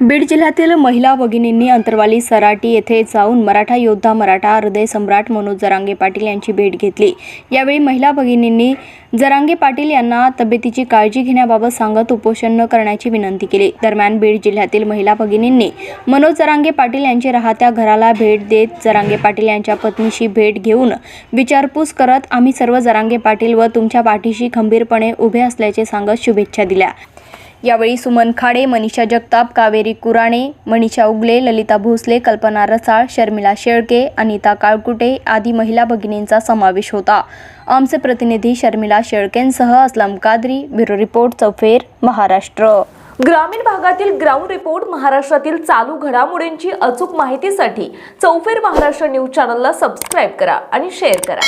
बीड जिल्ह्यातील महिला भगिनींनी अंतरवाली सराटी येथे जाऊन मराठा योद्धा मराठा हृदय सम्राट मनोज जरांगे पाटील यांची भेट घेतली. यावेळी महिला भगिनींनी जरांगे पाटील यांना तब्येतीची काळजी घेण्याबाबत सांगत उपोषण न करण्याची विनंती केली. दरम्यान बीड जिल्ह्यातील महिला भगिनींनी मनोज जरांगे पाटील यांच्या राहत्या घराला भेट देत जरांगे पाटील यांच्या पत्नीशी भेट घेऊन विचारपूस करत आम्ही सर्व जरांगे पाटील व तुमच्या पाठीशी खंबीरपणे उभे असल्याचे सांगत शुभेच्छा दिल्या. यावेळी सुमन खाडे मनीषा जगताप कावेरी कुराणे मनीषा उगले ललिता भोसले कल्पना रसाळ शर्मिला शेळके अनिता काळकुटे आदी महिला भगिनींचा समावेश होता. आमचे प्रतिनिधी शर्मिला शेळकेंसह असलम कादरी ब्युरो रिपोर्ट चौफेर महाराष्ट्र. ग्रामीण भागातील ग्राउंड रिपोर्ट महाराष्ट्रातील चालू घडामोडींची अचूक माहितीसाठी चौफेर महाराष्ट्र न्यूज चॅनलला सबस्क्राईब करा आणि शेअर करा.